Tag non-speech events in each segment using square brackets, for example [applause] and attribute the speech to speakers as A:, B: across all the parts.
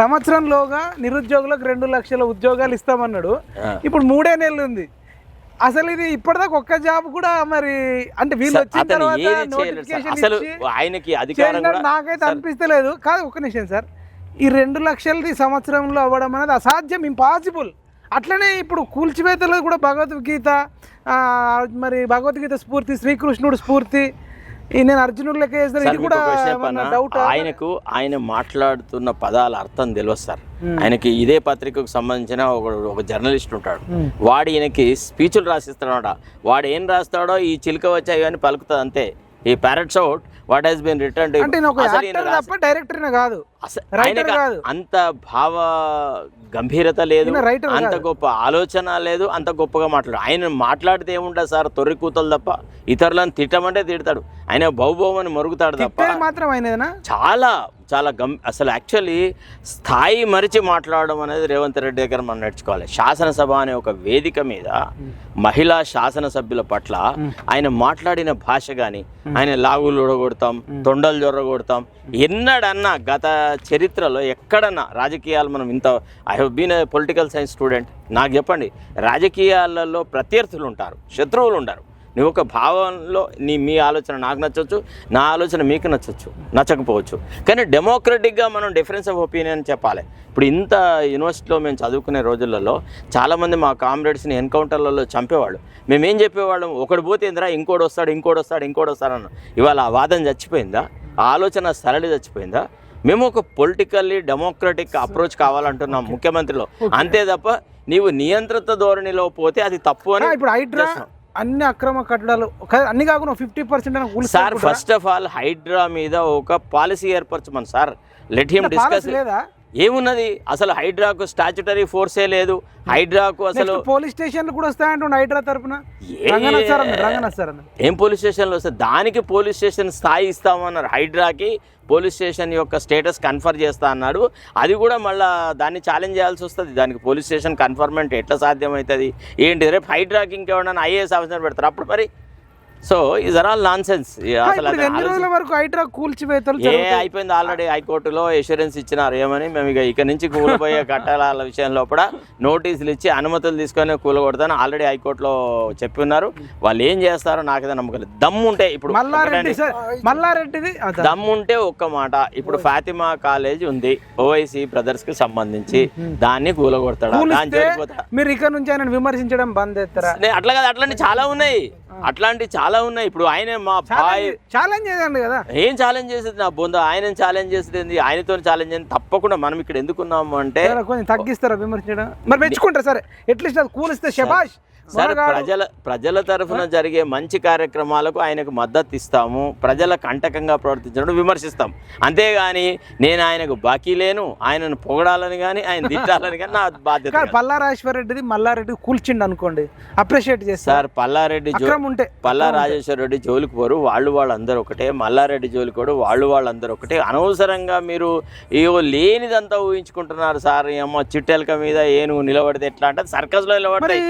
A: సంవత్సరంలోగా నిరుద్యోగులకు రెండు లక్షల ఉద్యోగాలు ఇస్తామన్నాడు. ఇప్పుడు మూడే నెలలు ఉంది. అసలు ఇది ఇప్పటిదాకా ఒక్క జాబ్ కూడా మరి అంటే వీళ్ళు వచ్చిన తర్వాత
B: అసలు ఆయనకి అధికారం
A: నాకైతే అనిపిస్తలేదు. కాదు ఒక్క నిమిషం సార్. ఈ రెండు లక్షలది సంవత్సరంలో అవ్వడం అనేది అసాధ్యం ఇంపాసిబుల్ అట్లనే ఇప్పుడు కూల్చివేతలో కూడా భగవద్గీత మరి భగవద్గీత స్ఫూర్తి శ్రీకృష్ణుడు స్ఫూర్తి నేను అర్జునుడు లెక్క ఇది కూడా? డౌట్
B: ఆయనకు ఆయన మాట్లాడుతున్న పదాల అర్థం తెలియదు సార్. ఆయనకి ఇదే పత్రికకు సంబంధించిన ఒక ఒక జర్నలిస్ట్ ఉంటాడు. వాడు ఈయనకి స్పీచ్లు రాసిస్తాడట వాడు ఏం రాస్తాడో ఈ చిలుక వచ్చాయి అని పలుకుతుంది అంతే ఈ parrots out what he's been return
A: తప్ప డైరెక్టర్ కాదు.
B: ఆయనకు
A: కాదు.
B: అంత భావ గంభీరత లేదు అంత గొప్ప ఆలోచన లేదు అంత గొప్పగా మాట్లాడు. ఆయన మాట్లాడితే ఏముంటుంది సార్ తొర్రి కూతలు తప్ప. ఇతరులను తిట్టమంటే తిడతాడు. ఆయన బౌబౌమని మరుగుతాడు తప్ప.
A: మాత్రం అయినదేనా
B: చాలా చాలా గం అసలు యాక్చువల్లీ స్థాయి మరిచి మాట్లాడడం అనేది రేవంత్ రెడ్డి దగ్గర మనం నేర్చుకోవాలి. శాసనసభ అనే ఒక వేదిక మీద మహిళా శాసనసభ్యుల పట్ల ఆయన మాట్లాడిన భాష కానీ ఆయన లాగులు ఉడగొడతాం తొండలు జొర్రగొడతాం ఎన్నడన్నా గత చరిత్రలో ఎక్కడన్నా రాజకీయాలు మనం ఇంత I have been a political science student నాకు చెప్పండి రాజకీయాలలో ప్రత్యర్థులు ఉంటారు శత్రువులు ఉండరు. నువ్వు ఒక భావంలో నీ మీ ఆలోచన నాకు నచ్చొచ్చు నా ఆలోచన మీకు నచ్చొచ్చు నచ్చకపోవచ్చు. కానీ డెమోక్రటిక్గా మనం డిఫరెన్స్ ఆఫ్ ఒపీనియన్ చెప్పాలి. ఇప్పుడు ఇంత యూనివర్సిటీలో మేము చదువుకునే రోజులలో చాలామంది మా కామ్రేడ్స్ని ఎన్కౌంటర్లలో చంపేవాళ్ళు. మేము ఏం చెప్పేవాళ్ళం? ఒకడు పోతే ఏందిరా ఇంకోటి వస్తాడు ఇంకోటి వస్తాడు ఇంకోటి వస్తాడు అన్న. ఇవాళ ఆ వాదన చచ్చిపోయిందా? ఆ ఆలోచన సరళి చచ్చిపోయిందా? మేము ఒక పొలిటికల్లీ డెమోక్రటిక్ అప్రోచ్ కావాలంటున్నాం ముఖ్యమంత్రిలో. అంతే తప్ప నీవు నియంత్రిత ధోరణిలో పోతే అది తప్పు అని
A: ఇప్పుడు అన్ని అక్రమ కట్టడాలు అన్ని కాకుండా fifty percent
B: sir first of all HYDRAA మీద ఒక పాలసీ ఏర్పరచమని సార్. లెట్ హిమ్ డిస్కస్
A: లేదా?
B: ఏమున్నది? అసలు హైడ్రాకు స్టాచ్యుటరీ ఫోర్సే లేదు. హైడ్రాకు అసలు
A: పోలీస్ స్టేషన్లు కూడా వస్తాయంటుండే హైడ్రా తరపున?
B: ఏ- పోలీస్ స్టేషన్లో వస్తే దానికి పోలీస్ స్టేషన్ స్థాయి ఇస్తామన్నారు. హైడ్రాకి పోలీస్ స్టేషన్ యొక్క స్టేటస్ కన్ఫర్ చేస్తా అన్నాడు. అది కూడా మళ్ళీ దాన్ని ఛాలెంజ్ చేయాల్సి వస్తుంది. దానికి పోలీస్ స్టేషన్ కన్ఫర్మెంట్ ఎట్లా సాధ్యమవుతుంది? ఏంటి రేపు హైడ్రాకి ఇంకెవడన్నా ఐఏఎస్ ఆఫీసర్ పెడతారు? అప్పుడు మరి so is are all nonsense
A: ఎన్ని రోజుల వరకు హైడ్రా కూల్చివేతలు
B: ఏ? అయిపోయింది ఆల్రెడీ హైకోర్టులో ఎష్యూరెన్స్ ఇచ్చినారు. ఏమని? మేము ఇక ఇక నుంచి కూలబోయే కట్టడాల [laughs] విషయంలో కూడా నోటీసులు ఇచ్చి అనుమతులు తీసుకొని కూలగొడతాను. ఆల్రెడీ హైకోర్టులో చెప్పి ఉన్నారు. వాళ్ళు ఏం చేస్తారో నాకైతే నమ్మకం దమ్ము ఉంటే ఇప్పుడు
A: మల్లారెడ్డి మల్లారెడ్డిది.
B: దమ్ము ఉంటే ఒక్క మాట. ఇప్పుడు ఫాతిమా కాలేజ్ ఉంది. ఓవైసీ బ్రదర్స్కి సంబంధించి దాన్ని కూలగొడతాడా? దాని జరిగిపోతా
A: మీరు ఇక్కడ నుంచి ఆయన విమర్శించడం బంద్ చేస్తారా?
B: అట్లా కదా. అట్లాంటి చాలా ఉన్నాయి. అట్లాంటి చాలా ఉన్నాయి. ఇప్పుడు ఆయనే మా బాయ్.
A: ఛాలెంజ్ చేయండి కదా.
B: ఏం ఛాలెంజ్ చేసేది? నా బొంద ఆయన ఛాలెంజ్ చేసేది? ఆయనతో ఛాలెంజ్ చేయండి తప్పకుండా మనం ఇక్కడ ఎందుకున్నాము అంటే
A: కొంచెం తగ్గిస్తారా విమర్శించడం? మరి మెచ్చుకుంటారా? సరే ఎట్లీస్ట్ అది కూలిస్తే శబాష్
B: సరే. ప్రజల ప్రజల తరఫున జరిగే మంచి కార్యక్రమాలకు ఆయనకు మద్దతు ఇస్తాము. ప్రజల కంటకంగా ప్రవర్తించడం విమర్శిస్తాం. అంతేగాని నేను ఆయనకు బాకీ లేను ఆయనను పొగడాలని కానీ ఆయన తిట్టాలని కానీ నా బాధ్యత.
A: పల్లారాజేశ్వర రెడ్డిది మల్లారెడ్డి కూల్చిండు అనుకోండి. అప్రిషియేట్ చేస్తారు
B: సార్ పల్లారెడ్డి
A: ఉంటే
B: పల్లా రాజేశ్వర రెడ్డి జోలికి పోరు వాళ్ళు వాళ్ళందరూ ఒకటే మల్లారెడ్డి జోలికి కూడా వాళ్ళు వాళ్ళందరూ ఒకటే. అనవసరంగా మీరు ఏవో లేనిదంతా ఊహించుకుంటున్నారు సార్ ఏమో చిట్టెలక మీద ఏనుగు నిలబడితే ఎట్లా అంటే సర్కస్లో
A: మరి
B: నిలబడతాయి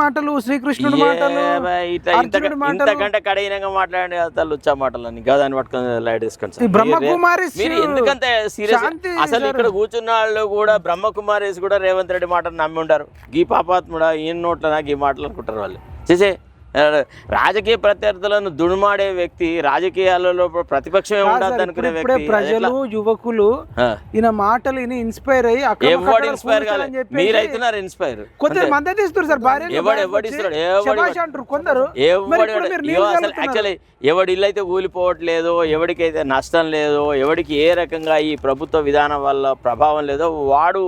A: మాటలు శ్రీకృష్ణుడు మాటలు మాటలు?
B: ఇంతకంటే కఠినంగా మాట్లాడే అతలు వచ్చా మాటలని గదాన్ని పట్టుకొని లైట్ తీసుకొని.
A: బ్రహ్మకుమారిస్
B: మీరు ఎందుకంత సీరియస్? అసలు ఇక్కడ కూర్చున్న వాళ్ళు కూడా బ్రహ్మకుమారేసి కూడా రేవంత్ రెడ్డి మాటలు నమ్మి ఉంటారు. గీ పాపాత్ముడా ఈయన నోట్ల నాకు ఈ మాటలు అనుకుంటారు వాళ్ళు. చేసే రాజకీయ ప్రత్యర్థులను దుణుమాడే వ్యక్తి రాజకీయాలలో ప్రతిపక్షమే ఉండదు అనుకునే వ్యక్తి.
A: ప్రజలు యువకులు. ఈయన మాటలు ఈయన ఇన్స్పైర్ అయ్యి
B: ఎవడు ఇన్స్పైర్ కాలే?
A: కూల్చాలని చెప్పేసి
B: మీరైతున్నారు ఇన్స్పైర్
A: కొందరు మద్దతు ఇస్తారు సార్ భార్య
B: ఎవడు ఎవడు ఇస్తున్నాడు? ఎవడు
A: అంటారు కొందరు.
B: ఎవడు అసలు. యాక్చువల్లీ ఎవడి ఇల్లు అయితే కూలిపోవట్లేదో ఎవడికైతే నష్టం లేదో ఎవడికి ఏ రకంగా ఈ ప్రభుత్వ విధానం వల్ల ప్రభావం లేదో వాడు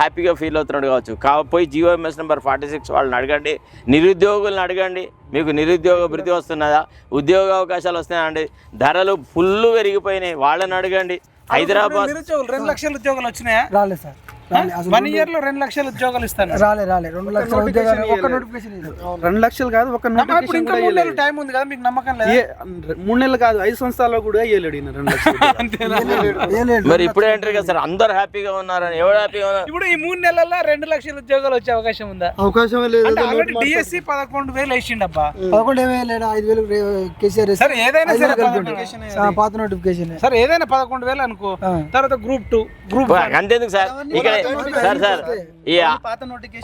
B: హ్యాపీగా ఫీల్ అవుతున్నాడు కావచ్చు. కాకపోయి GO MS number forty six వాళ్ళని అడగండి. నిరుద్యోగులను అడగండి. మీకు నిరుద్యోగ భృతి వస్తున్నదా? ఉద్యోగ అవకాశాలు వస్తున్నాయండి. ధరలు ఫుల్ పెరిగిపోయినాయి. వాళ్ళని అడగండి. హైదరాబాద్
A: రెండు లక్షల ఉద్యోగాలు వచ్చినాయా?
C: రాలేదు సార్.
A: వన్ ఇయర్లో రెండు లక్షల ఉద్యోగాలు ఇస్తాను.
C: రాలే రాలే. రెండు లక్షల ఉద్యోగాలు ఒక్క నోటిఫికేషన్
D: రెండు లక్షలు కాదు ఒక
A: ఇప్పుడు ఇంకా మూడు నెలలు టైం ఉంది కదా మీకు నమ్మకం లేదా?
D: మూడు నెలలు కాదు ఐదు సంవత్సరాల్లో కూడా ఈయన రెండు లక్షలు [laughs]
B: మరి ఇప్పుడే అంటారు కదా సార్ అందరు హ్యాపీగా ఉన్నారని ఎవరు హ్యాపీగా ఉన్నారు
A: ఇప్పుడు ఈ మూడు నెలల్లో రెండు లక్షల ఉద్యోగాలు వచ్చే అవకాశం ఉందా?
C: అవకాశం లేదు
A: అంటే ఆల్రెడీ డిఎస్సి పదకొండు వేలు వేసిండబ్బా.
C: పదకొండు ఏమీ లేడా ఐదు వేలు కేసీఆర్
A: సరే ఏదైనా సరే
C: వేలు పాత నోటిఫికేషన్
A: సరే ఏదైనా పదకొండు వేలు అనుకో. తర్వాత గ్రూప్ టూ గ్రూప్
B: అంతేందుకు సార్? ఇక్కడ సార్ సార్. ఈ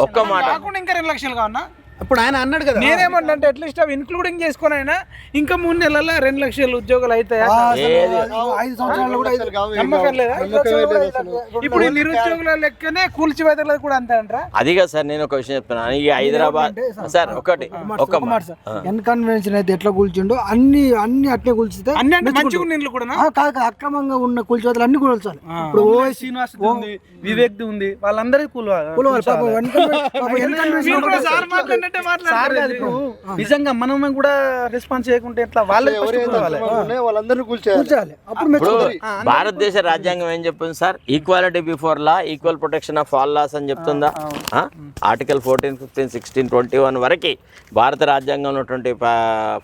B: ఒక్క మాట.
A: కాకుండా ఇంకా రెండు లక్షలు కావన్నా
D: ఇప్పుడు ఆయన అన్నాడు కదా.
A: నేనేమన్నా అంటే అట్లీస్ట్ అవి ఇన్క్లూడింగ్ చేసుకొని అయినా ఇంకా మూడు నెలల్లో రెండు లక్షల ఉద్యోగాలు అవుతాయా?
C: ఐదు సంవత్సరాలు కూడా
A: నమ్మకం లేదా. ఇప్పుడు ఈ నిరుద్యోగుల లెక్కనే కూల్చివేతలు కూడా అంతే అంటారా
B: అది కాదు సార్ నేను ఒక విషయం చెప్తున్నాను ఈ హైదరాబాద్ సార్ ఒకటి ఒక
C: మాట సార్ ఎన్ కన్వెన్షన్ అయితే ఎట్లా కూల్చిండో అన్ని అన్ని అట్నే కూల్చితే
A: అన్ని అంటే మంచిగా నీళ్ళు కూడా
C: ఆ, కాదు అక్రమంగా ఉన్న కూల్చివేతలు అన్ని కూల్చాలి ఇప్పుడు ఓవైసీ
D: శ్రీనివాస్ ఉంది వివేక్ ఉంది వాళ్ళందరికీ కూలవాలి
C: కూలవాలి
A: మాట్లాడినట్టే మాట్లాడారు
D: నిజంగా మనం కూడా రెస్పాన్స్ చేయకుంటే ఎట్లా? వాళ్ళే.
E: వాళ్ళందరినీ
C: కూల్చాలి అప్పుడు
B: భారతదేశ రాజ్యాంగం ఏం చెప్తుంది sir? Equality before law equal protection of all laws అని చెప్తుందా? Article fourteen fifteen sixteen twenty one వరకు భారత రాజ్యాంగంలో ఉన్నటువంటి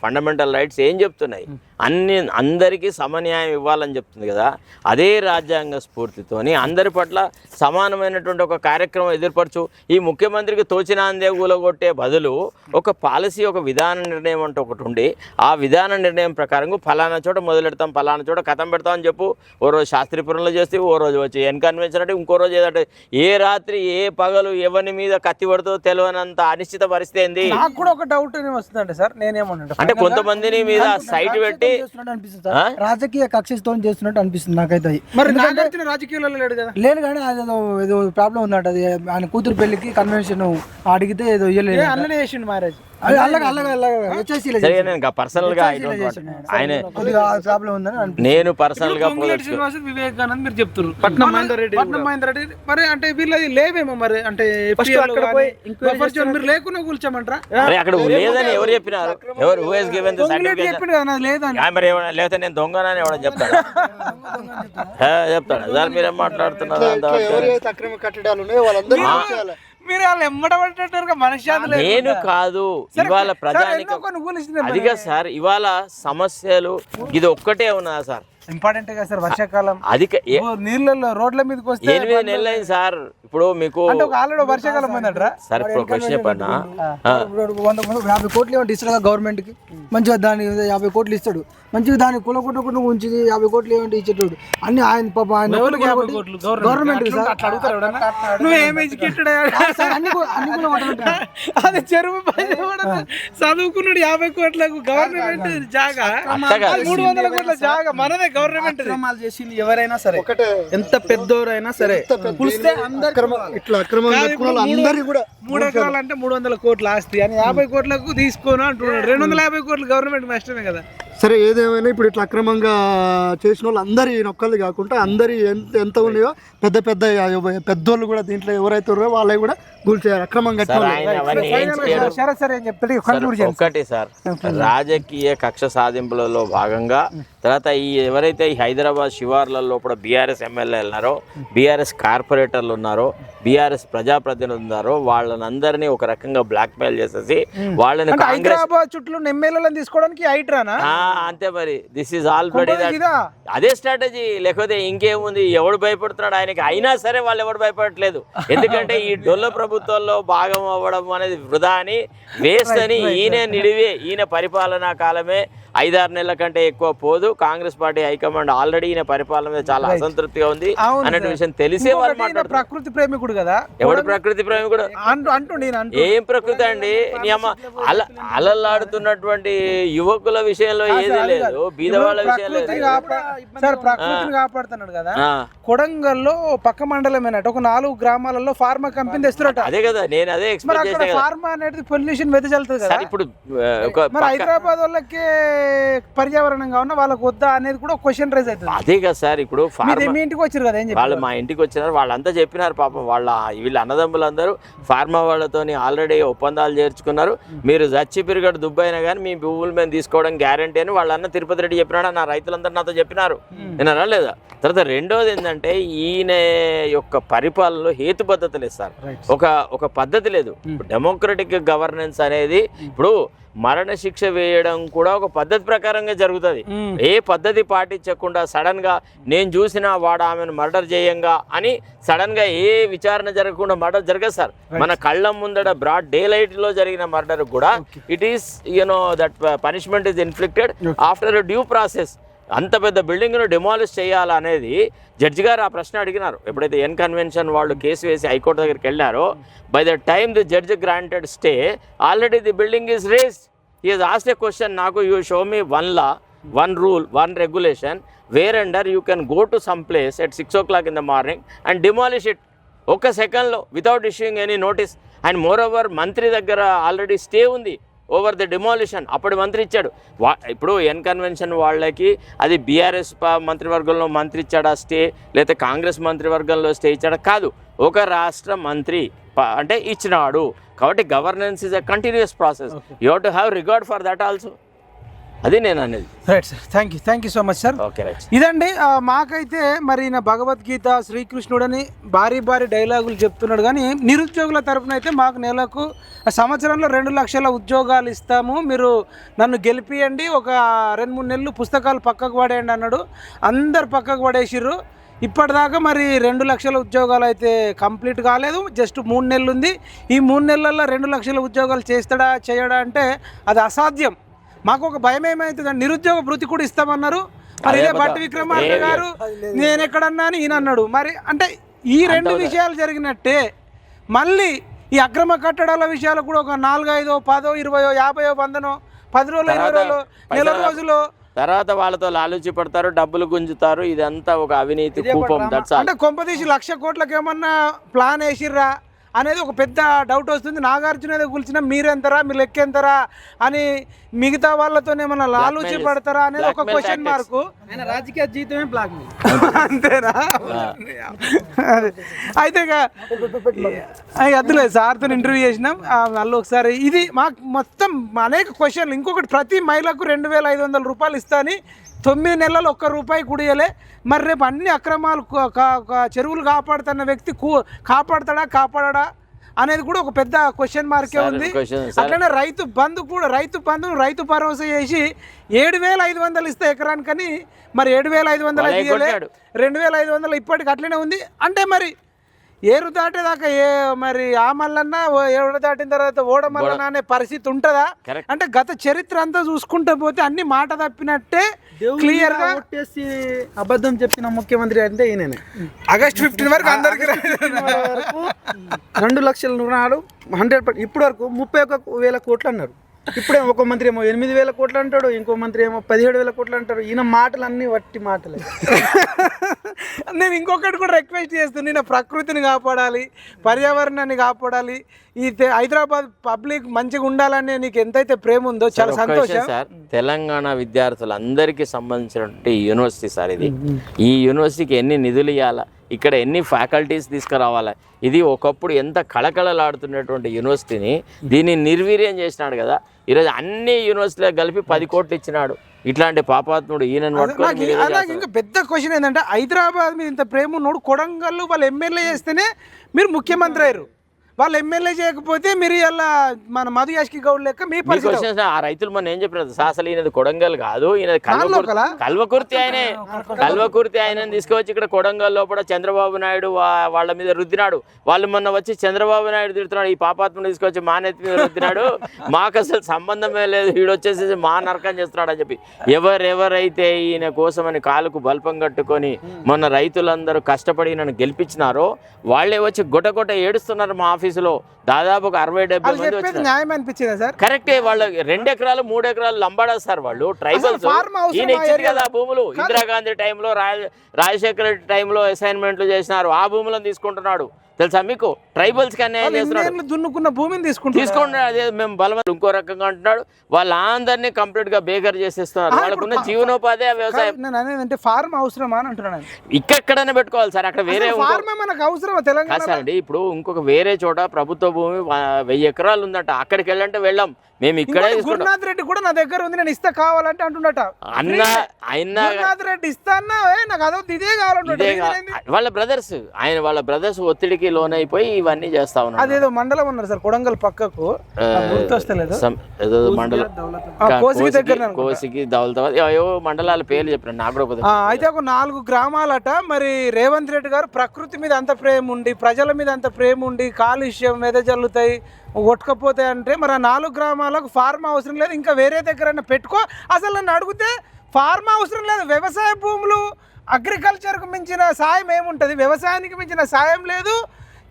B: ఫండమెంటల్ రైట్స్ ఏం చెప్తున్నాయి? అన్ని అందరికీ సమన్యాయం ఇవ్వాలని చెప్తుంది కదా? అదే రాజ్యాంగ స్ఫూర్తితోని అందరి పట్ల సమానమైనటువంటి ఒక కార్యక్రమం ఎదుర్పరచు. ఈ ముఖ్యమంత్రికి తోచిన అందే కూలగొట్టే బదులు ఒక పాలసీ ఒక విధాన నిర్ణయం అంటూ ఒకటి ఉండి ఆ విధాన నిర్ణయం ప్రకారం ఫలానా చోట మొదలెడతాం ఫలానా చోట కథం పెడతాం అని చెప్పు. ఓ రోజు శాస్త్రీపురంలో చేస్తే ఓ రోజు వచ్చి ఎన్ కన్వెన్షన్ అంటే ఇంకో రోజు ఏదంటే ఏ రాత్రి ఏ పగలు ఎవరి మీద కత్తి పడుతుందో తెలియనంత అనిశ్చిత పరిస్థితి ఏంది?
A: నాకు కూడా ఒక డౌట్ వస్తుందంటే సార్. నేనేమన్నా
B: అంటే కొంతమందిని మీద సైట్ పెట్టి
C: చేస్తున్నట్టు అనిపిస్తుంది సార్. రాజకీయ కక్షతో చేస్తున్నట్టు అనిపిస్తుంది నాకైతే.
A: మరి నాగార్జున రాజకీయాలలో లేడు కదా.
C: లేదు కానీ ఏదో ప్రాబ్లం ఉందట అది. ఆయన కూతురు పెళ్ళికి కన్వెన్షన్ అడిగితే ఏదో ఇయ్యలేదు
A: అన్ననే చేసిండు మ్యారేజ్
B: నేను పర్సనల్గా. ఆయన నేను
A: పర్సనల్గా వివేకానంద్ మీరు చెప్తున్నారు. పట్నం మహేందర్ రెడ్డి పట్నం మహేందర్ రెడ్డి మరి అంటే వీళ్ళది లేవేమో మరి? అంటే
D: అక్కడ పోయి
A: మీరు లేకుండా కూల్చామంటారా?
B: అరే అక్కడ లేదని ఎవరు చెప్పినారు? ఎవరు హూ హెస్ గివెన్ ది మరి లేకపోతే నేను దొంగనని ఎవడో చెప్తాడు? హే, చెప్తాడు. సార్ మీరేం మాట్లాడుతున్నారు? అంత
E: అక్రమ కట్టడాలు
A: మీరు వాళ్ళు ఎమ్మడబట్టేటారు మనశ్శాంతి లేదు
B: నేను కాదు ఇవాళ ప్రజానికి. అదిగా సార్ ఇవాళ సమస్యలు ఇది ఒక్కటే ఉన్నదా సార్.
A: ఇంపార్టెంట్ కదా సార్ వర్షాకాలం.
B: అధిక
A: నీళ్ళల్లో రోడ్ల మీదకి వస్తే
B: ఎనిమిది నెలలు అయింది సార్. ఇప్పుడు మీకు
A: అంటే ఒక ఆల్రెడీ వర్షాకాలం
B: సార్ ఇప్పుడు విషయం చెప్పన్నా
C: యాభై కోట్లు ఏమంటే ఇస్తాడు గవర్నమెంట్కి మంచిగా దాని యాభై కోట్లు ఇస్తాడు. మంచిగా దాన్ని కుల కొట్టకుండా ఉంచి యాభై కోట్లు ఏమంటే ఇచ్చేటోడు. అన్ని ఆయన పాప ఆయన
A: గవర్నమెంట్. [laughs] అది చెరువు చదువుకున్నాడు యాభై కోట్లకు గవర్నమెంట్ జాగా? మూడు వందల కోట్ల జాగా మనదే గవర్నమెంట్
D: చేసింది ఎవరైనా సరే.
E: ఒకటే.
D: ఎంత పెద్దోరైనా సరే. పులిస్తే అందరు
E: అక్రమ ఇట్లా అక్రమంగా కట్టుకున్న వాళ్ళందరినీ కూడా
A: మూడు ఎకరాలు అంటే మూడు వందల కోట్ల ఆస్తి. అని యాభై కోట్లకు తీసుకోను అంటున్నాడు. రెండు వందల యాభై కోట్లు గవర్నమెంట్ నష్టమే కదా.
E: సరే ఏదేమైనా ఇప్పుడు ఇట్లా అక్రమంగా చేసిన వాళ్ళు అందరి నొక్కలు కాకుండా అందరి ఎంత ఎంత ఉన్నాయో పెద్ద పెద్ద పెద్దోళ్ళు కూడా దీంట్లో ఎవరైతే ఉన్నారో వాళ్ళవి కూడా అక్రమంగా
B: ఆయన అవన్నీ ఏం చేయడు?
A: సరే
B: రాజకీయ కక్ష సాధింపులలో భాగంగా తర్వాత ఈ ఎవరైతే ఈ హైదరాబాద్ శివార్లలో కూడా బీఆర్ఎస్ ఎమ్మెల్యే ఉన్నారో బీఆర్ఎస్ కార్పొరేటర్లు ఉన్నారో బీఆర్ఎస్ ప్రజాప్రతినిధులు ఉన్నారో వాళ్ళని అందరినీ ఒక రకంగా బ్లాక్ మెయిల్ చేసేసి వాళ్ళని
A: హైదరాబాద్ చుట్టూ ఎమ్మెల్యేలను తీసుకోవడానికి హైడ్రానా
B: అంతే మరి. దిస్ ఈజ్ ఆల్రెడీ అదే స్ట్రాటజీ లేకపోతే ఇంకేముంది? ఎవడు భయపడుతున్నాడు ఆయనకి? అయినా సరే వాళ్ళు ఎవడు భయపడట్లేదు. ఎందుకంటే ఈ డొల్ల ప్రభుత్వంలో భాగం అవ్వడం అనేది వృధా అని వేస్ట్ అని ఈయన నిడివే. ఈయన పరిపాలనా కాలమే ఐదారు నెలల కంటే ఎక్కువ పోదు. కాంగ్రెస్ పార్టీ హైకమాండ్ ఆల్రెడీ ఈయన పరిపాలన మీద చాలా అసంతృప్తిగా ఉంది. అనే విషయం తెలిసే వాళ్ళు
A: ప్రకృతి ప్రేమికుడు కదా?
B: ఎవడు ప్రకృతి ప్రేమి కూడా?
A: అంటూ అంటూ నేను అంటూ
B: ఏం ప్రకృతి అండి? అల అలలాడుతున్నటువంటి యువకుల విషయంలో ఏది లేదు. బీదవాళ్ళ విషయంలో
A: ప్రకృతిని సార్ కాపాడుతున్నాడు కదా? కొడంగల్లో పక్క మండలమేనట. ఒక నాలుగు గ్రామాలలో ఫార్మా కంపెనీ తెస్తురట.
B: అదే కదా నేను అదే ఎక్స్పెక్ట్
A: ఫార్మా అనేది పొల్యూషన్ వెదజల్లుతుంది కదా?
B: సార్ ఇప్పుడు
A: హైదరాబాద్ వాళ్ళకే పర్యావరణం కావున వాళ్ళకి వద్దా అనేది కూడా క్వశ్చన్ రైజ్ అవుతుంది.
B: అదే కదా సార్ ఇప్పుడు
A: మీ ఇంటికి వచ్చారు కదా ఏం
B: వాళ్ళు మా ఇంటికి వచ్చినారు వాళ్ళంతా చెప్పినారు పాపం వాళ్ళ వీళ్ళ అన్నదమ్ములందరూ ఫార్మా వాళ్ళతోని ఆల్రెడీ ఒప్పందాలు చేర్చుకున్నారు. మీరు చచ్చి పిరిగడు దుబ్బైనా కానీ మీ భూములు మేము తీసుకోవడం గ్యారంటీ అని వాళ్ళ అన్న తిరుపతి రెడ్డి చెప్పినాడు నా రైతులందరూ నాతో చెప్పినారు. విన్నారా లేదా? తర్వాత రెండోది ఏంటంటే ఈయన యొక్క పరిపాలనలో హేతుబద్ధత లేదు సార్. ఒక ఒక పద్ధతి లేదు. డెమోక్రటిక్ గవర్నెన్స్ అనేది ఇప్పుడు మరణ శిక్ష వేయడం కూడా ఒక పద్ధతి ప్రకారంగా జరుగుతుంది. ఏ పద్ధతి పాటించకుండా సడన్గా నేను చూసిన వాడు ఆమెను మర్డర్ చేయంగా అని సడన్గా ఏ విచారణ జరగకుండా మర్డర్ జరగదు సార్. మన కళ్ళ ముందట బ్రాడ్ డే లైట్లో జరిగిన మర్డర్ కూడా it is you know that punishment is inflicted after due process అంత పెద్ద బిల్డింగ్ను డిమాలిష్ చేయాలా అనేది జడ్జి గారు ఆ ప్రశ్న అడిగినారు. ఎప్పుడైతే ఎన్ కన్వెన్షన్ వాళ్ళు కేసు వేసి హైకోర్టు దగ్గరికి వెళ్ళారో by the time the judge granted stay already the building is razed is asked a question నాకు you show me one law one rule one regulation where under you can go to some place at six o'clock in the morning and demolish it ఒక సెకండ్లో without issuing any notice and moreover మంత్రి దగ్గర already stay ఉంది. Over the demolition. అప్పటి మంత్రి ఇచ్చాడు. వా ఇప్పుడు ఎన్ కన్వెన్షన్ వాళ్ళకి అది బీఆర్ఎస్ మంత్రివర్గంలో మంత్రి ఇచ్చాడా స్టే లేదా కాంగ్రెస్ మంత్రివర్గంలో స్టే ఇచ్చాడా? కాదు. ఒక రాష్ట్ర మంత్రి అంటే ఇచ్చినాడు. కాబట్టి governance is a continuous process. You have to have regard for that also. అది నేను అనేది.
A: Right sir thank you thank you so much sir
B: okay right
A: ఇదండి మాకైతే మరి ఈయన భగవద్గీత శ్రీకృష్ణుడని భారీ భారీ డైలాగులు చెప్తున్నాడు కానీ నిరుద్యోగుల తరపున అయితే మాకు నెలకు సంవత్సరంలో రెండు లక్షల ఉద్యోగాలు ఇస్తాము. మీరు నన్ను గెలిపియండి ఒక రెండు మూడు నెలలు పుస్తకాలు పక్కకు పడేయండి అన్నాడు. అందరు పక్కకు పడేసిర్రు. ఇప్పటిదాకా మరి రెండు లక్షల ఉద్యోగాలు అయితే కంప్లీట్ కాలేదు. జస్ట్ మూడు నెలలు ఉంది. ఈ మూడు నెలల్లో రెండు లక్షల ఉద్యోగాలు చేస్తాడా చేయడా అంటే అది అసాధ్యం. మాకు ఒక భయం ఏమవుతుంది నిరుద్యోగ భృతి కూడా ఇస్తామన్నారు. మరి ఇదే
B: కదా.
A: విక్రమార్క గారు నేను ఎక్కడన్నా అని ఈయన అన్నాడు మరి అంటే ఈ రెండు విషయాలు జరిగినట్టే మళ్ళీ ఈ అక్రమ కట్టడాల విషయాలు కూడా ఒక నాలుగైదో పదో ఇరవయో యాభయో వందనో పది రోజులు ఇరవై రోజులు నెల రోజులు
B: తర్వాత వాళ్ళతో లాలూచి పడతారు డబ్బులు గుంజుతారు ఇదంతా ఒక అవినీతి కూపం
A: అంటే కొంపదీసి లక్ష కోట్లకు ఏమన్నా ప్లాన్ వేసిర్రా? అనేది ఒక పెద్ద డౌట్ వస్తుంది. నాగార్జున కూల్చిన మీరెంతరా మీ లెక్క ఎంతరా అని మిగతా వాళ్ళతో ఏమన్నా లాలూచి పడతారా అనేది ఒక క్వశ్చన్. మార్కు
D: రాజకీయ జీవితమే బ్లాక్
A: అంతేనా? అదే. అయితే వద్దులేదు సార్తో ఇంటర్వ్యూ చేసినాం. ఆ, మళ్ళీ ఒకసారి ఇది మాకు మొత్తం అనేక క్వశ్చన్లు ఇంకొకటి ప్రతి మహిళకు రెండు వేల ఐదు వందల రూపాయలు ఇస్తా అని తొమ్మిది నెలలు ఒక్క రూపాయి కుడియలే మరి రేపు అన్ని అక్రమాలు చెరువులు కాపాడుతున్న వ్యక్తి కూ కాపాడతాడా కాపాడడా అనేది కూడా ఒక పెద్ద క్వశ్చన్ మార్కే ఉంది. అట్లనే రైతు బంధు కూడా రైతు బంధును రైతు భరోసా చేసి ఏడు వేల ఐదు వందలు ఇస్తే ఎకరానికని మరి ఏడు వేల ఐదు వందలు. రెండు వేల ఐదు వందలు ఇప్పటికి అట్లనే ఉంది అంటే మరి ఏరు దాటేదాకా ఏ మరి ఆ మల్లన్న ఓ- ఏడు దాటిన తర్వాత ఓడ మల్లన్న అనే పరిస్థితి ఉంటుందా. అంటే గత చరిత్ర అంతా చూసుకుంటూ పోతే అన్ని మాట తప్పినట్టే క్లియర్గా
D: కొట్టేసి అబద్ధం చెప్పిన ముఖ్యమంత్రి అంటే ఈయననే.
A: ఆగస్ట్ ఫిఫ్టీన్ వరకు అందరికి
D: రెండు లక్షల రుణాలు హండ్రెడ్ ఇప్పటి వరకు ముప్పై ఒక్క వేల కోట్లు అన్నారు. ఇప్పుడే ఒక మంత్రి ఏమో ఎనిమిది వేల కోట్లు అంటాడు ఇంకో మంత్రి ఏమో పదిహేడు వేల కోట్లు అంటారు ఈయన మాటలు అన్ని వట్టి మాటలే. [laughs]
A: నేను ఇంకొకటి కూడా రిక్వెస్ట్ చేస్తుంది నేను ప్రకృతిని కాపాడాలి పర్యావరణాన్ని కాపాడాలి ఈ హైదరాబాద్ పబ్లిక్ మంచిగా ఉండాలని నీకు ఎంతైతే ప్రేమ ఉందో చాలా సంతోషం.
B: సార్ తెలంగాణ విద్యార్థులందరికీ సంబంధించినటువంటి యూనివర్సిటీ సార్ ఇది. ఈ యూనివర్సిటీకి ఎన్ని నిధులు ఇవ్వాలా ఇక్కడ ఎన్ని ఫ్యాకల్టీస్ తీసుకురావాలా? ఇది ఒకప్పుడు ఎంత కళకళలాడుతున్నటువంటి యూనివర్సిటీని దీన్ని నిర్వీర్యం చేసినాడు కదా. ఈరోజు అన్ని యూనివర్సిటీలకు కలిపి పది కోట్లు ఇచ్చినాడు ఇట్లాంటి పాపాత్ముడు చేస్తారు?
A: ఇంకా పెద్ద క్వశ్చన్ ఏంటంటే హైదరాబాద్ మీద ఇంత ప్రేమ ఉన్నోడు కొడంగల్ వాళ్ళు ఎమ్మెల్యే చేస్తేనే మీరు ముఖ్యమంత్రి అయ్యారు వాళ్ళు ఎమ్మెల్యే చేయకపోతే మీరు ఇలా మన మధు యాష్కి గౌడ్ లెక్క మీ పరిస్థితి
B: ఆ రైతులు మొన్న ఏం చెప్పినారు? అసలు ఈయనది కొడంగల్ కాదు ఈయనది కల్వకుర్తి ఆయనే కల్వకుర్తి. ఆయన తీసుకువచ్చి ఇక్కడ కొడంగల్ లోపల చంద్రబాబు నాయుడు వాళ్ళ మీద రుద్దినాడు. వాళ్ళు మొన్న వచ్చి చంద్రబాబు నాయుడు తిడుతున్నాడు ఈ పాపాత్మను తీసుకొచ్చి మా నెత్తి మీద రుద్దినాడు. మాకు అసలు సంబంధమే లేదు వీడు వచ్చేసి మా నరకం చేస్తున్నాడు అని చెప్పి. ఎవరెవరైతే ఈయన కోసమని కాలుకు బల్పం కట్టుకొని మొన్న రైతులందరూ కష్టపడి నన్ను గెలిపించినారో వాళ్ళే వచ్చి గొట గొట ఏడుస్తున్నారు మా ఆఫీసులో దాదాపు ఒక అరవై డెబ్బై మంది వచ్చినారు.
A: న్యాయం అనిపించిందా సార్?
B: కరెక్టే వాళ్ళు రెండు ఎకరాలు మూడు ఎకరాలు లంబాడేస్తారు వాళ్ళు? ట్రైబల్స్ ఈయన
A: ఏరియాలో.
B: కదా భూములు. ఇందిరాగాంధీ టైంలో రాజ రాజశేఖర రెడ్డి టైంలో అసైన్మెంట్లు చేసినారు. ఆ భూములను తీసుకుంటున్నాడు. తెలుసా మీకు? ట్రైబల్స్కి అన్యాయం
A: ఇన్నేళ్ళు దున్నుకున్న భూమిని తీసుకుంటారు
B: తీసుకోండి అదే మేము బలవంతం ఇంకో రకంగా అంటున్నాడు. వాళ్ళందరినీ కంప్లీట్గా బేకర్ చేసేస్తున్నారు. వాళ్ళకున్న జీవనోపాధి వ్యవసాయం.
A: అనేది అంటే ఫార్మ్ అవసరమా అని అంటున్నాను
B: ఇక్కడనే పెట్టుకోవాలి సార్. అక్కడ వేరే
A: మనకు అవసరమా తెలంగాణ
B: సార్ అండి ఇప్పుడు ఇంకొక వేరే చోట ప్రభుత్వ భూమి వెయ్యి ఎకరాలు ఉందంట. అక్కడికి వెళ్ళంటే వెళ్ళాం. మేము ఇక్కడే
A: గురునాథ్ రెడ్డి కూడా నా దగ్గర ఉంది నేను ఇస్తా కావాలంటే అంటుండట.
B: అన్న అయినా
A: గురునాథ్ రెడ్డి ఇస్తా అన్నా నాకు అదొద్దు ఇదే కావాలంటుంట
B: ఇదే కా- వాళ్ళ బ్రదర్స్ ఆయన వాళ్ళ బ్రదర్స్ ఒత్తిడికి లోనైపోయి ఇవన్నీ చేస్తా ఉన్నారు.
A: అదేదో మండలం ఉన్నారు సార్ కొడంగల్ పక్కకు. గుర్తొస్తలేదు.
B: ఏదో మండలం. కోసికి-
A: దగ్గర.
B: కోసికి దౌలతాబాద్ ఏవో మండలాల పేర్లు చెప్పిన నాకు కూడా
A: అయితే ఒక నాలుగు గ్రామాలట. మరి రేవంత్ రెడ్డి గారు ప్రకృతి మీద అంత ప్రేమ ఉండి ప్రజల మీద అంత ప్రేమ ఉండి కాలుష్యం వెదజల్లుతాయి కొట్టుకపోతే అంటే మరి ఆ నాలుగు గ్రామాలకు ఫార్మ్ అవసరం లేదు. ఇంకా వేరే దగ్గర పెట్టుకో. అసలు నన్ను అడిగితే ఫార్మ్ అవసరం లేదు. వ్యవసాయ భూములు అగ్రికల్చర్కు మించిన సాయం ఏముంటుంది? వ్యవసాయానికి మించిన సాయం లేదు.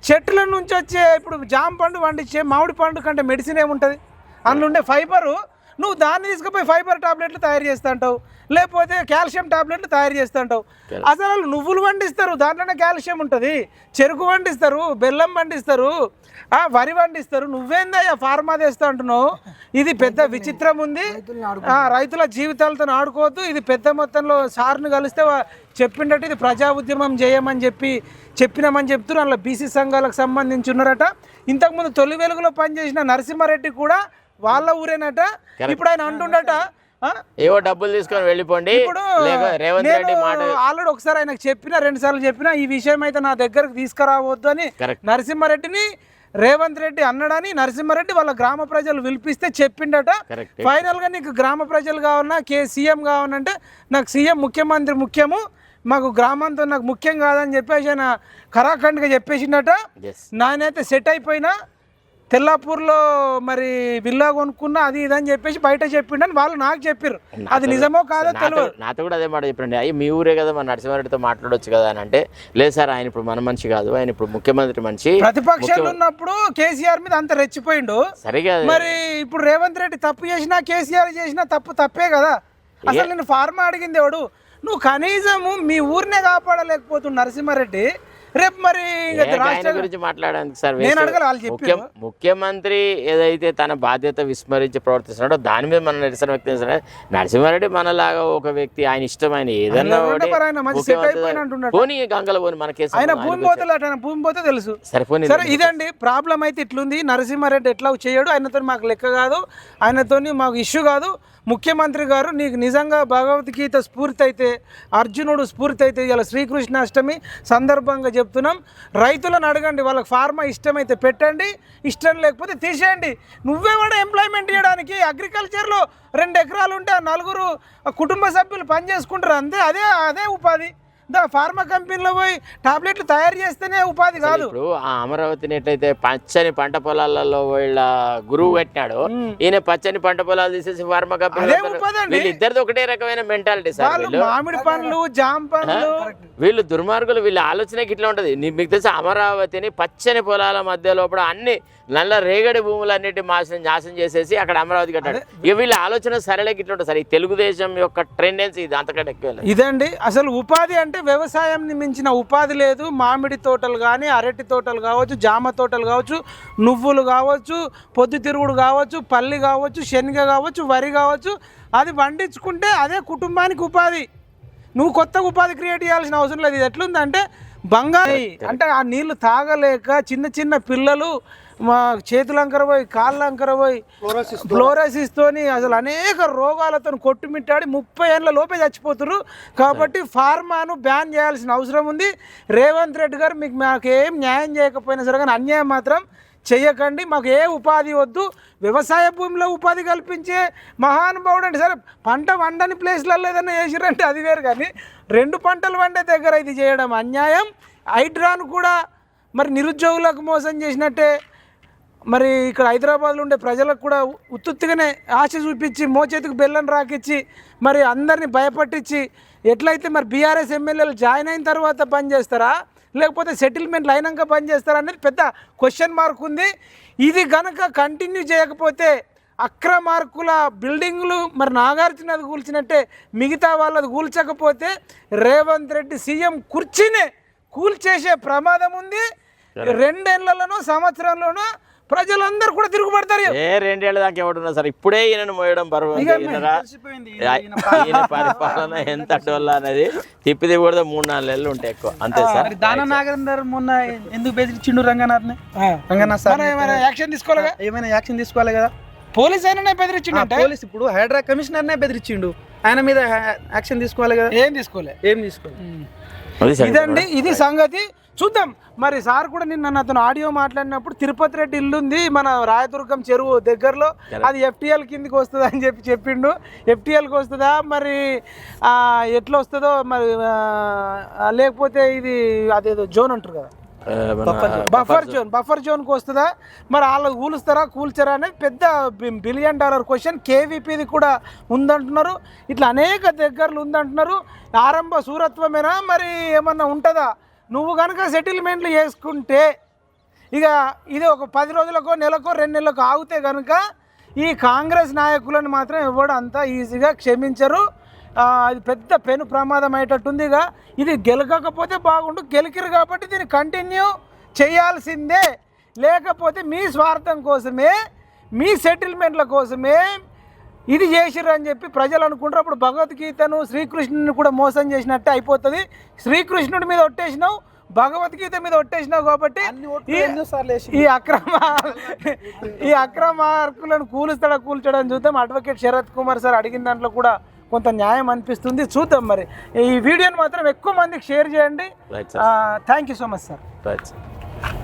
A: చెట్ల నుంచి వచ్చే ఇప్పుడు జామ పండు పండించే మామిడి పండు కంటే మెడిసిన్ ఏముంటుంది? అందులో ఉండే ఫైబరు నువ్వు దాన్ని తీసుకుపోయి ఫైబర్ టాబ్లెట్లు తయారు చేస్తుంటావు లేకపోతే కాల్షియం టాబ్లెట్లు తయారు చేస్తుంటావు. అసలు వాళ్ళు నువ్వులు పండిస్తారు దాంట్లోనే కాల్షియం ఉంటుంది. చెరుకు పండిస్తారు బెల్లం పండిస్తారు వరి పండిస్తారు నువ్వేందయ్యా ఫార్మా చేస్తా అంటున్నావు? ఇది పెద్ద విచిత్రం ఉంది. ఆ, రైతుల జీవితాలతో ఆడుకోవద్దు. ఇది పెద్ద మొత్తంలో సార్ను కలిస్తే చెప్పిండట్టు ఇది ప్రజా ఉద్యమం చేయమని చెప్పి చెప్పినామని చెప్తున్నారు. అందులో బీసీ సంఘాలకు సంబంధించి ఉన్నారట. ఇంతకుముందు తొలి వెలుగులో పనిచేసిన నరసింహారెడ్డి కూడా వాళ్ళ ఊరేనట. ఇప్పుడు ఆయన అంటుండట
B: ఏవో డబ్బులు తీసుకొని వెళ్ళిపోండి. రేవంత్ రెడ్డి మాట
A: ఆల్రెడీ ఒకసారి ఆయనకు చెప్పిన రెండు సార్లు చెప్పిన ఈ విషయం అయితే నా దగ్గరకు తీసుకురావద్దు అని. నరసింహారెడ్డిని రేవంత్ రెడ్డి అన్నాడని నరసింహారెడ్డి వాళ్ళ గ్రామ ప్రజలు పిలిపిస్తే చెప్పిండట. ఫైనల్గా నీకు గ్రామ ప్రజలు కావాలన్నా కే సీఎం కావాలంటే నాకు సీఎం ముఖ్యమంత్రి ముఖ్యము. మాకు గ్రామంతో నాకు ముఖ్యం కాదని చెప్పేసి ఆయన ఖరాఖండ్గా చెప్పేసిండట. నానైతే సెట్ అయిపోయినా తెల్లాపూర్లో మరి విల్లా కొనుక్కున్నా అది ఇది అని చెప్పేసి బయట చెప్పిండని వాళ్ళు నాకు చెప్పారు అది నిజమో కాదో తెలియదు
B: నాతో కూడా అదే మాట చెప్పండి. అయ్యి మీ ఊరే కదా మన నరసింహారెడ్డితో మాట్లాడొచ్చు కదా అని అంటే లేదు సార్ ఆయన ఇప్పుడు మన మనిషి కాదు ఆయన ఇప్పుడు ముఖ్యమంత్రి మనిషి.
A: ప్రతిపక్షాలు ఉన్నప్పుడు కేసీఆర్ మీద అంత రెచ్చిపోయిండు.
B: సరిగా
A: మరి ఇప్పుడు రేవంత్ రెడ్డి తప్పు చేసినా కేసీఆర్ చేసినా తప్పు తప్పే కదా. అసలు నేను ఫార్మా అడిగింది ఎవడు? నువ్వు కనీసము మీ ఊరినే కాపాడలేకపోతుంది నరసింహారెడ్డి. రేపు మరి రాష్ట్ర
B: గురించి మాట్లాడడానికి సార్
A: నేను. అడగాలి, వాళ్ళు.
B: ముఖ్యమంత్రి ఏదైతే తన బాధ్యత విస్మరించి ప్రవర్తిస్తున్నాడో దాని మీద మనం నిరసన వ్యక్తం నరసింహారెడ్డి మనలాగా ఒక వ్యక్తి ఆయన ఇష్టం ఆయన ఏదన్నా
A: ఆయన.
B: పోనీ గంగల పోని
A: భూమి పోతే భూమి పోతే తెలుసు.
B: సరే పోనీ
A: సరే ఇదండి ప్రాబ్లం అయితే ఇట్లుంది. నరసింహారెడ్డి ఎట్లా చేయడు? ఆయనతో మాకు లెక్క కాదు. ఆయనతోని మాకు ఇష్యూ కాదు. ముఖ్యమంత్రి గారు నీకు నిజంగా భగవద్గీత స్ఫూర్తి అయితే అర్జునుడు స్ఫూర్తి అయితే ఇలా శ్రీకృష్ణాష్టమి సందర్భంగా చెప్తున్నాం. రైతులను అడగండి వాళ్ళకి ఫార్మా ఇష్టమైతే పెట్టండి ఇష్టం లేకపోతే తీసేయండి. నువ్వే కూడా ఎంప్లాయ్మెంట్ చేయడానికి అగ్రికల్చర్లో రెండు ఎకరాలు ఉంటే ఆ నలుగురు కుటుంబ సభ్యులు పని చేసుకుంటారు అంతే అదే అదే ఉపాధి. దా ఫార్మా కంపెనీలో పోయి టాబ్లెట్లు తయారు చేస్తేనే ఉపాధి కాదు.
B: ఇప్పుడు ఆ అమరావతిని ఎట్లయితే పచ్చని పంట పొలాలలో వీళ్ళ గురువు కట్టినాడు ఈయన పచ్చని పంట పొలాలు తీసేసి ఫార్మా
A: అదే ఉపాధి అండి.
B: వీళ్ళు ఇద్దరిది ఒకటే రకమైన మెంటాలిటీ సార్
A: వాళ్ళు
B: వీళ్ళు.
A: మామిడి పండ్లు జామ పండ్లు.
B: వీళ్ళు దుర్మార్గులు వీళ్ళ ఆలోచనకి ఇట్లా ఉంటది. నీ- మీకు తెలిసి అమరావతిని పచ్చని పొలాల మధ్య లోపల అన్ని నల్ల రేగడి భూములన్నిటి నాశనం నాశనం చేసేసి అక్కడ అమరావతి కట్టాడు. ఇక వీళ్ళ ఆలోచన సరళకి ఇట్లా ఉంటుంది సార్. ఈ తెలుగుదేశం యొక్క ట్రెండెన్సీ ఇది అంతకంటే ఎక్కువ లేదు.
A: ఇదండి అసలు ఉపాధి అంటే వ్యవసాయంని మించిన ఉపాధి లేదు. మామిడి తోటలు కానీ అరటి తోటలు కావచ్చు జామ తోటలు కావచ్చు నువ్వులు కావచ్చు పొద్దుతిరుగుడు కావచ్చు పల్లి కావచ్చు శనగ కావచ్చు వరి కావచ్చు అది పండించుకుంటే అదే కుటుంబానికి ఉపాధి. నువ్వు కొత్త ఉపాధి క్రియేట్ చేయాల్సిన అవసరం లేదు. ఇది ఎట్లుందంటే బంగారు అంటే ఆ నీళ్ళు తాగలేక చిన్న చిన్న పిల్లలు మా చేతులంకర పోయి కాళ్ళంకర పోయి ఫ్లోరోసిస్ తోని. అసలు అనేక రోగాలతో కొట్టుమిట్టాడి ముప్పై ఏళ్ళ లోపే చచ్చిపోతున్నారు కాబట్టి ఫార్మాను బ్యాన్ చేయాల్సిన అవసరం ఉంది. రేవంత్ రెడ్డి గారు మీకు మాకు ఏం న్యాయం చేయకపోయినా సరే కానీ అన్యాయం మాత్రం చెయ్యకండి. మాకు ఏ ఉపాధి వద్దు. వ్యవసాయ భూమిలో ఉపాధి కల్పించే మహానుభావుడు అంటే సరే పంట వండని ప్లేస్లలో ఏదైనా వేసిరంటే అది వేరు కానీ రెండు పంటలు వండే దగ్గర ఇది చేయడం అన్యాయం. హైడ్రాను కూడా మరి నిరుద్యోగులకు మోసం చేసినట్టే మరి ఇక్కడ హైదరాబాద్లో ఉండే ప్రజలకు కూడా ఉత్తుత్తిగానే ఆశ చూపించి మోచేతికి బెల్లం రాకిచ్చి మరి అందరిని భయపట్టించి ఎట్లయితే మరి బీఆర్ఎస్ ఎమ్మెల్యేలు జాయిన్ అయిన తర్వాత బంద్ చేస్తారా? లేకపోతే సెటిల్మెంట్లు అయినాక బంద్ చేస్తారా అనేది పెద్ద క్వశ్చన్ మార్క్ ఉంది. ఇది గనక కంటిన్యూ చేయకపోతే అక్రమార్కుల బిల్డింగ్లు మరి నాగార్జునది కూల్చినట్టే మిగతా వాళ్ళది కూల్చకపోతే రేవంత్ రెడ్డి సీఎం కుర్చీనే కూల్చేసే ప్రమాదం ఉంది. రెండేళ్ళలోనూ సంవత్సరంలోనూ ప్రజలందరూ కూడా తిరుగుబడతారు.
B: ఏ రెండేళ్ళ దాకా ఎవడున్నా సార్ ఇప్పుడే ఈయనను మోయడం? ఈయన పరిపాలన ఎంత డొల్ల అనేది తిప్పి తిప్పకూడదు మూడు నాలుగు నెలలు ఉంటాయి ఎక్కువ. అంతే సార్?
D: మరి దాన నాగేందర్ మొన్న ఎందుకు బెదిరించిండు రంగనాథ్ని? రంగనాథ్ సార్
A: మనం ఏమైనా యాక్షన్ తీసుకోవాలిగా?
D: ఏమైనా యాక్షన్ తీసుకోవాలి కదా?
A: పోలీస్ అయినా
D: ఆ
A: బెదిరించిండంటే
D: పోలీస్ ఇప్పుడు హైడ్రా కమిషనర్నే బెదిరించిండు. ఆయన మీద యాక్షన్ తీసుకోవాలి కదా?
A: ఏం తీసుకోలే.
D: ఏం తీసుకోవాలి?
A: ఇదండి ఇది సంగతి. చూద్దాం. మరి సార్ కూడా నిన్న అతను ఆడియో మాట్లాడినప్పుడు తిరుపతి రెడ్డి ఇల్లు ఉంది మన రాయదుర్గం చెరువు దగ్గరలో. అది ఎఫ్టీఎల్ కిందికి వస్తుంది అని చెప్పి చెప్పిండు. ఎఫ్టీఎల్కి వస్తుందా? మరి ఎట్లా వస్తుందో మరి లేకపోతే ఇది అదేదో జోన్ అంటారు కదా? బఫర్ జోన్ బఫర్ జోన్కి వస్తుందా? మరి వాళ్ళు కూలుస్తారా కూల్చారా అనేది పెద్ద బిలియన్ డాలర్ క్వశ్చన్ కేవీపీది కూడా ఉందంటున్నారు. ఇట్లా అనేక దగ్గరలు ఉందంటున్నారు. ఆరంభ సూరత్వమేనా? మరి ఏమన్నా ఉంటుందా? నువ్వు కనుక సెటిల్మెంట్లు చేసుకుంటే ఇక ఇది ఒక పది రోజులకో నెలకో రెండు నెలలకు ఆగితే కనుక ఈ కాంగ్రెస్ నాయకులను మాత్రం ఇవ్వడం అంత ఈజీగా క్షమించరు. అది ఇది పెద్ద పెను ప్రమాదం అయ్యేటట్టుంది ఇక. ఇది గెలకకపోతే బాగుండు గెలికిరు కాబట్టి దీన్ని కంటిన్యూ చేయాల్సిందే. లేకపోతే మీ స్వార్థం కోసమే మీ సెటిల్మెంట్ల కోసమే ఇది చేసిర్రు అని చెప్పి ప్రజలు అనుకుంటారు. అప్పుడు భగవద్గీతను శ్రీకృష్ణుని కూడా మోసం చేసినట్టే అయిపోతుంది. శ్రీకృష్ణుడి మీద ఒట్టేసినావు భగవద్గీత మీద ఒట్టేసినావు కాబట్టి ఈ-
D: ఎన్నోసార్లు వేసి
A: ఈ అక్రమ ఈ అక్రమార్కులను కూలుస్తాడా కూల్చడం చూద్దాం. అడ్వకేట్ శరత్ కుమార్ సార్ అడిగిన దాంట్లో కూడా కొంత న్యాయం అనిపిస్తుంది. చూద్దాం మరి. ఈ వీడియోని మాత్రం ఎక్కువ మందికి షేర్ చేయండి. Thank you so much sir
B: right sir